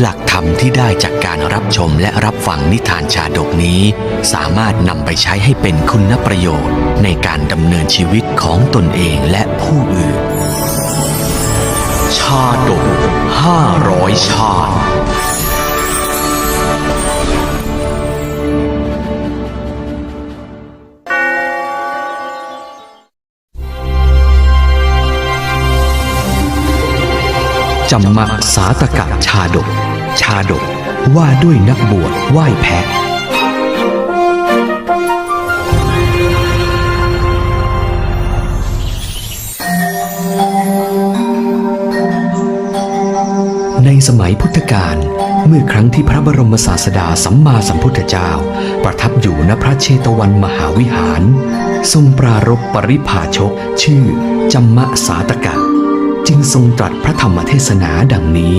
หลักธรรมที่ได้จากการรับชมและรับฟังนิทานชาดกนี้ สามารถนำไปใช้ให้เป็นคุณประโยชน์ ในการดำเนินชีวิตของตนเองและผู้อื่น ชาดกห้าร้อยชาติจำมะสาตกะชาดก ชาดกว่าด้วยนักบวชไหว้แพะ ในสมัยพุทธกาลเมื่อครั้งที่พระบรมศาสดาสัมมาสัมพุทธเจ้า ประทับอยู่ณพระเชตวันมหาวิหาร ทรงปรารภปริภาชก ชื่อ จัมมะสาตกะ จึงทรงตรัสพระธรรมเทศนาดังนี้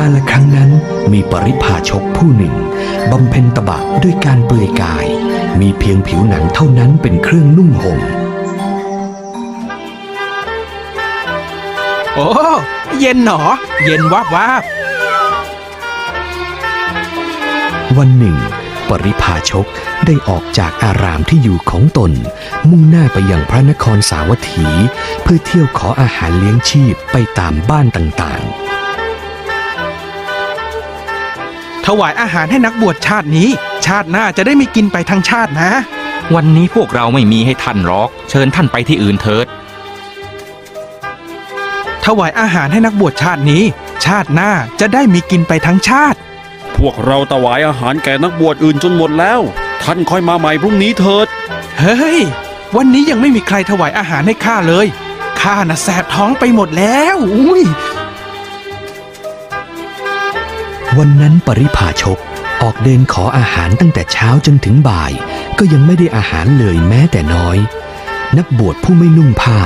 กาลครั้งนั้นมีปริภาชกผู้หนึ่งบำเพ็ญตบะด้วยการเปลือยกาย มีเพียงผิวหนังเท่านั้นเป็นเครื่องนุ่งห่มโอ้เย็นหนอ เย็นวับวับวันหนึ่ง ปริพาชกได้ออกจากอารามที่อยู่ของตน มุ่งหน้าไปยังพระนครสาวัตถี เพื่อเที่ยวขออาหารเลี้ยงชีพไปตามบ้านต่างถ วายอาหารให้นักบวชชาตินี้ ชาติหน้าจะได้มีกินไปทั้งชาตินะ วันนี้พวกเราไม่มีให้ท่านหรอก เชิญท่านไปที่อื่นเถิด ถวายอาหารให้นักบวชชาตินี้ ชาติหน้าจะได้มีกินไปทั้งชาติ พวกเราถวายอาหารแก่นักบวชอื่นจนหมดแล้ว ท่านค่อยมาใหม่พรุ่งนี้เถิด เฮ้ย วันนี้ยังไม่มีใครถวายอาหารให้ข้าเลย ข้าน่ะแสบท้องไปหมดแล้ว อุ้ยๆ วันนั้นปริพาชกออกเดินขออาหารตั้งแต่เช้าจนถึงบ่าย ก็ยังไม่ได้อาหารเลยแม้แต่น้อย นักบวชผู้ไม่นุ่งผ้า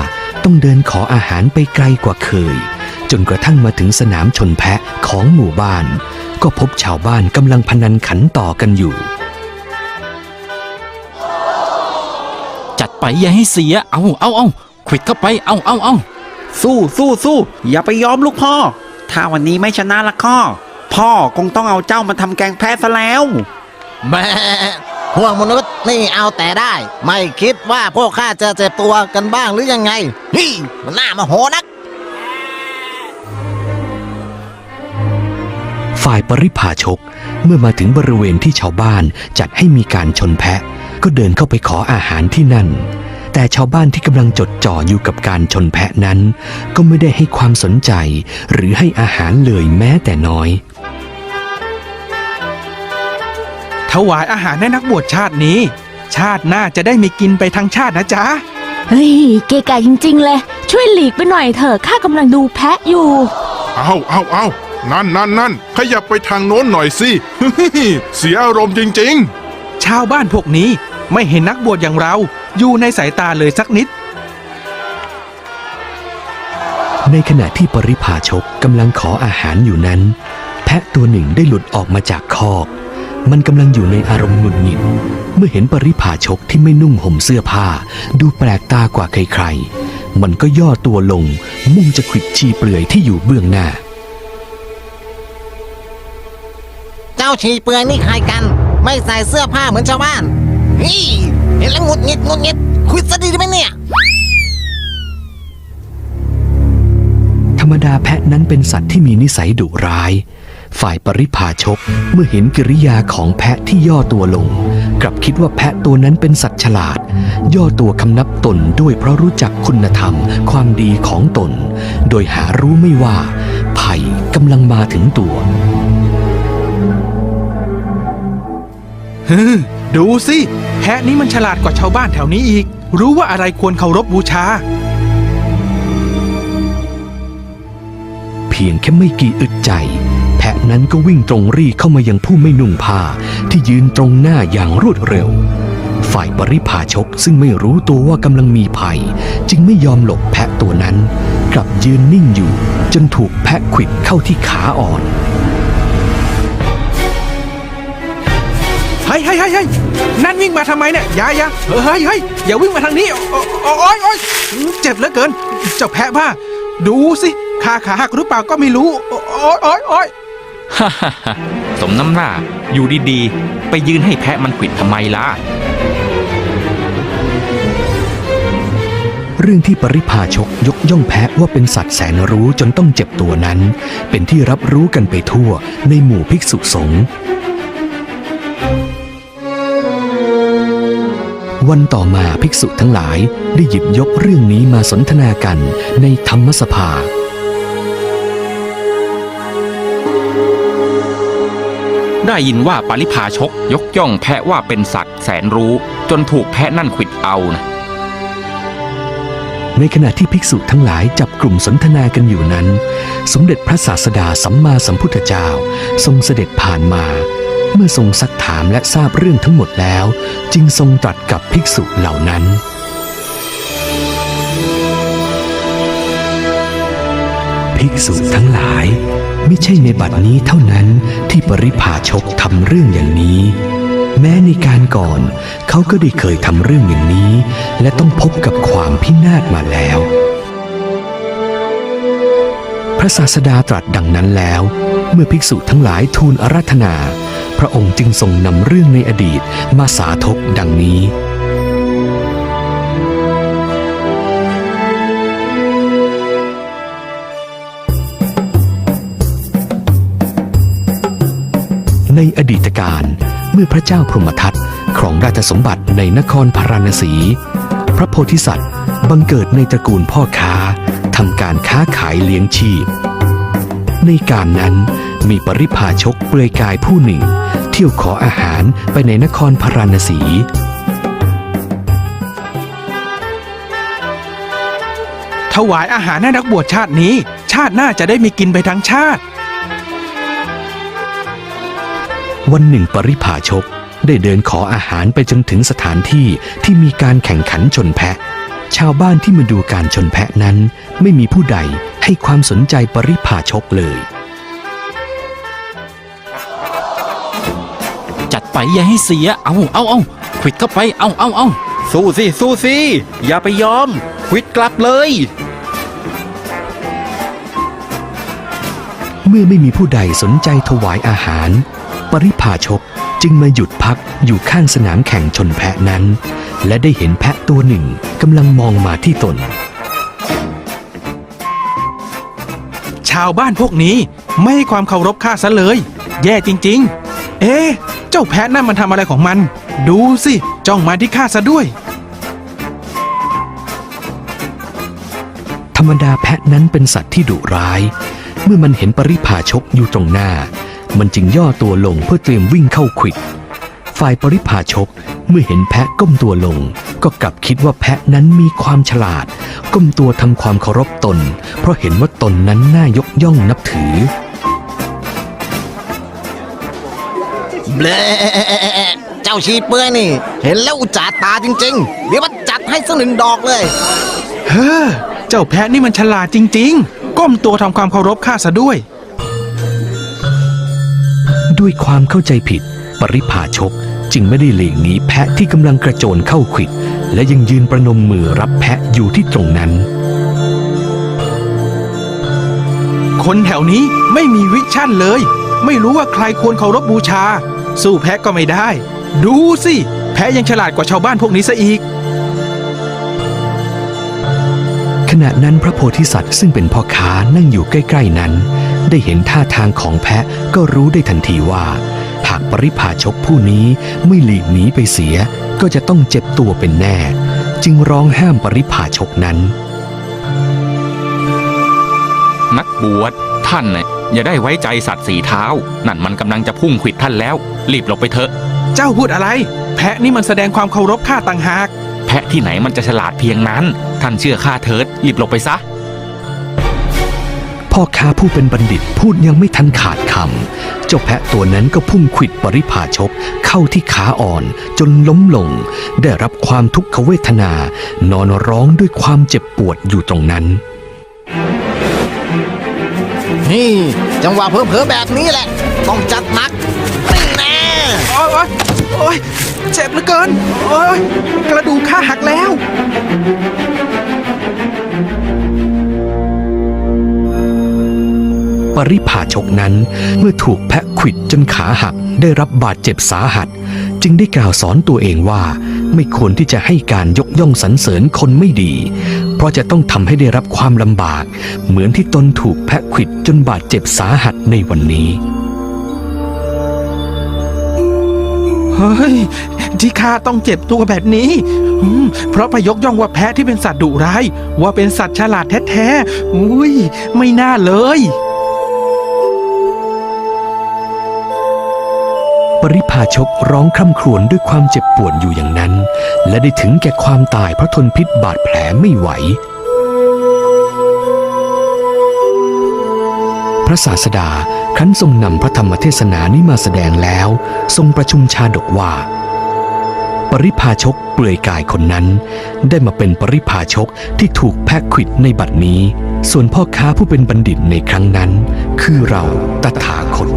ต้องเดินขออาหารไปไกลกว่าเคย จนกระทั่งมาถึงสนามชนแพะของหมู่บ้าน ก็พบชาวบ้านกำลังพนันขันต่อกันอยู่ จัดไปอย่าให้เสีย เอาเอาเอาขวิดเข้าไปเอาเอาเอาสู้สู้สู้อย่าไปยอมลูกพ่อ ถ้าวันนี้ไม่ชนะละข้อ พ่อคงต้องเอาเจ้ามาทำแกงแพ้ซะแล้ว แม่พวกมนุษย์นี่เอาแต่ได้ ไม่คิดว่าพวกข้าจะเจ็บตัวกันบ้างหรือยังไงฮี่มันน่ามาโหนัก ฝ่ายปริพาชกเมื่อมาถึงบริเวณที่ชาวบ้านจัดให้มีการชนแพะ ก็เดินเข้าไปขออาหารที่นั่น แต่ชาวบ้านที่กำลังจดจ่ออยู่กับการชนแพะนั้น ก็ไม่ได้ให้ความสนใจ หรือให้อาหารเลยแม้แต่น้อย ถวายอาหารให้นักบวชชาตินี้ ชาติหน้าจะได้มีกินไปทั้งชาตินะจ๊ะ เฮ้ย เกะกะจริง ๆ เลย ช่วยหลีกไปหน่อยเถอะข้ากำลังดูแพะอยู่ เอาเอาเอานั่นนั่นนั่นขยับไปทางโน้นหน่อยสิ เสียอารมณ์จริง ชาวบ้านพวกนี้ไม่เห็นนักบวชอย่างเรา อยู่ในสายตาเลยสักนิด ในขณะที่ปริพาชกกำลังขออาหารอยู่นั้น แพะตัวหนึ่งได้หลุดออกมาจากคอก มันกำลังอยู่ในอารมณ์หงุดหงิด เมื่อเห็นปริพาชกที่ไม่นุ่งห่มเสื้อผ้า ดูแปลกตากว่าใครๆ มันก็ย่อตัวลง มุ่งจะขวิดชีเปลือยที่อยู่เบื้องหน้า เจ้าชีเปลือยนี่ใครกัน ไม่ใส่เสื้อผ้าเหมือนชาวบ้านฮี่เห็นแล้วหงุดหงิดหงุดหงิดคุยซะดีได้ไหมเนี่ยธรรมดาแพะนั้นเป็นสัตว์ที่มีนิสัยดุร้าย ฝ่ายปริพาชกเมื่อเห็นกิริยาของแพะที่ย่อตัวลง กลับคิดว่าแพะตัวนั้นเป็นสัตว์ฉลาด ย่อตัวคำนับตนด้วยเพราะรู้จักคุณธรรม ความดีของตน โดยหารู้ไม่ว่าภัยกำลังมาถึงตัวฮึมดูสิแพะนี้มันฉลาดกว่าชาวบ้านแถวนี้อีก รู้ว่าอะไรควรเคารพบูชา เพียงแค่ไม่กี่อึดใจแพะ นั้นก็วิ่งตรงรีเข้ามายังผู้ไม่นุ่งผ้าที่ยืนตรงหน้าอย่างรวดเร็ว ฝ่ายบริพาชกซึ่งไม่รู้ตัวว่ากำลังมีภัย จึงไม่ยอมหลบแพะตัวนั้น กลับยืนนิ่งอยู่ จนถูกแพะขวิดเข้าที่ขาอ่อนเฮ้ยเฮ้ยเฮ้ยเฮ้ยนั่นวิ่งมาทำไมเนี่ยอย่าอย่าเฮ้ยเฮ้ยอย่าวิ่งมาทางนี้โอ้โอ้โอ้ยโอ้ยเจ็บเหลือเกิน เจ้าแพะบ้า ดูสิขาขาหักหรือเปล่าก็ไม่รู้ โอ้ยโอ้ยโอ้ย ฮ่าฮ่าฮ่าสมน้ำหน้า อยู่ดีๆ ไปยืนให้แพะมันขวิดทำไมล่ะ เรื่องที่ปริพาชกยกย่องแพะว่าเป็นสัตว์แสนรู้จนต้องเจ็บตัวนั้น เป็นที่รับรู้กันไปทั่วในหมู่ภิกษุสงฆ์วันต่อมาภิกษุทั้งหลายได้หยิบยกเรื่องนี้มาสนทนากันในธรรมสภา ได้ยินว่าปริพาชกยกย่องแพะว่าเป็นสัตว์แสนรู้ จนถูกแพะนั่นขิดเอานะในขณะที่ภิกษุทั้งหลายจับกลุ่มสนทนากันอยู่นั้น สมเด็จพระศาสดาสัมมาสัมพุทธเจ้า ทรงเสด็จผ่านมา เมื่อทรงซักถามและทราบเรื่องทั้งหมดแล้ว จึงทรงตรัสกับภิกษุเหล่านั้นภิกษุทั้งหลาย ไม่ใช่ในบัดนี้เท่านั้นที่ปริพาชกทำเรื่องอย่างนี้ แม้ในการก่อนเขาก็ได้เคยทำเรื่องอย่างนี้ และต้องพบกับความพินาศมาแล้ว พระศาสดาตรัสดังนั้นแล้ว เมื่อภิกษุทั้งหลายทูลอาราธนา พระองค์จึงทรงนำเรื่องในอดีตมาสาธกดังนี้ ในอดีตการ เมื่อพระเจ้าพรหมทัตครองราชสมบัติในนครพาราณสี พระโพธิสัตว์บังเกิดในตระกูลพ่อค้าทำการค้าขายเลี้ยงชีพ ในการนั้นมีปริพาชกเปลือยกายผู้หนึ่ง เที่ยวขออาหารไปในนครพาราณสีถวายอาหารให้นักบวชชาตินี้ ชาติหน้าจะได้มีกินไปทั้งชาติ วันหนึ่งปริพาชกได้เดินขออาหารไปจนถึงสถานที่ที่มีการแข่งขันชนแพะ ชาวบ้านที่มาดูการชนแพะนั้น ไม่มีผู้ใดให้ความสนใจปริพาชกเลย จัดไปอย่าให้เสีย เอาเอาเอาขวิดเข้าไป เอาเอาเอาสู้สิสู้สิอย่าไปยอมควิดกลับเลย เมื่อไม่มีผู้ใดสนใจถวายอาหาร ปริพาชกจึงมาหยุดพักอยู่ข้างสนามแข่งชนแพะนั้น และได้เห็นแพะตัวหนึ่งกำลังมองมาที่ตน ชาวบ้านพวกนี้ไม่ให้ความเคารพข้าซะเลย แย่จริง ๆ เอ๊ะเจ้าแพะนั่นมันทำอะไรของมัน ดูสิจ้องมาที่ข้าซะด้วย ธรรมดาแพะนั้นเป็นสัตว์ที่ดุร้าย เมื่อมันเห็นปริพาชกอยู่ตรงหน้า มันจึงย่อตัวลงเพื่อเตรียมวิ่งเข้าขวิด ฝ่ายปริพาชกเมื่อเห็นแพะก้มตัวลง ก็กลับคิดว่าแพะนั้นมีความฉลาด ก้มตัวทำความเคารพตน เพราะเห็นว่าตนนั้นน่ายกย่องนับถือเบลเจ้าชีเปื้อยนี่ เห็นแล้วอุจจาตาจริง ๆ เดี๋ยวมันจัดให้สักหนึ่งดอกเลย เฮ้อ เจ้าแพะนี่มันฉลาดจริง ๆ ก้มตัวทำความเคารพข้าซะด้วย ด้วยความเข้าใจผิด ปริพาชกจึงไม่ได้หลีกหนีแพะที่กำลังกระโจนเข้าขวิด และยังยืนประนมมือรับแพะอยู่ที่ตรงนั้น คนแถวนี้ไม่มีวิชั่นเลย ไม่รู้ว่าใครควรเคารพบูชา สู้แพะก็ไม่ได้ ดูสิ แพะยังฉลาดกว่าชาวบ้านพวกนี้ซะอีก ขณะนั้นพระโพธิสัตว์ซึ่งเป็นพ่อค้านั่งอยู่ใกล้ ๆนั้น ได้เห็นท่าทางของแพะก็รู้ได้ทันทีว่า หากปริพาชกผู้นี้ไม่หลีกหนีไปเสีย ก็จะต้องเจ็บตัวเป็นแน่ จึงร้องห้ามปริพาชกนั้น นักบวชท่านน่ะอย่าได้ไว้ใจสัตว์สีเท้า นั่นมันกำลังจะพุ่งขวิดท่านแล้ว รีบหลบไปเถอะ เจ้าพูดอะไร แพะนี่มันแสดงความเคารพข้าต่างหาก แพะที่ไหนมันจะฉลาดเพียงนั้น ท่านเชื่อข้าเถิดรีบหลบไปซะ พพ่อค้าผู้เป็นบัณฑิตพูดยังไม่ทันขาดคำ เจ้าแพะตัวนั้นก็พุ่งขวิดปริพาชกเข้าที่ขาอ่อนจนล้มลง ได้รับความทุกขเวทนา นอนร้องด้วยความเจ็บปวดอยู่ตรงนั้นนี่จังหวะเผลอๆแบบนี้แหละ ต้องจัดหนักนี่แน่โอ้ยโอ้ยโอ้ยเจ็บเหลือเกิน โอ้ยกระดูกข้าหักแล้ว ปริพาชกนั้น เมื่อถูกแพะขิดจนขาหักได้รับบาดเจ็บสาหัส จึงได้กล่าวสอนตัวเองว่า ไม่ควรที่จะให้การยกย่องสรรเสริญคนไม่ดี เพราะจะต้องทำให้ได้รับความลำบาก เหมือนที่ตนถูกแพะขิดจนบาดเจ็บสาหัสในวันนี้เฮ้ยที่ข้าต้องเจ็บตัวแบบนี้ เพราะไปยกย่องว่าแพะที่เป็นสัตว์ดุร้าย ว่าเป็นสัตว์ฉลาดแท้ๆ อุ้ย ไม่น่าเลย ปริพาชกร้องคร่ำครวญด้วยความเจ็บปวดอยู่อย่างนั้น และได้ถึงแก่ความตายเพราะทนพิษบาดแผลไม่ไหว พระศาสดาครั้นทรงนำพระธรรมเทศนานี้มาแสดงแล้ว ทรงประชุมชาดกว่า ปริพาชกเปลือยกายคนนั้น ได้มาเป็นปริพาชกที่ถูกแพะขิดในบัดนี้ ส่วนพ่อค้าผู้เป็นบัณฑิตในครั้งนั้น คือเราตถาคต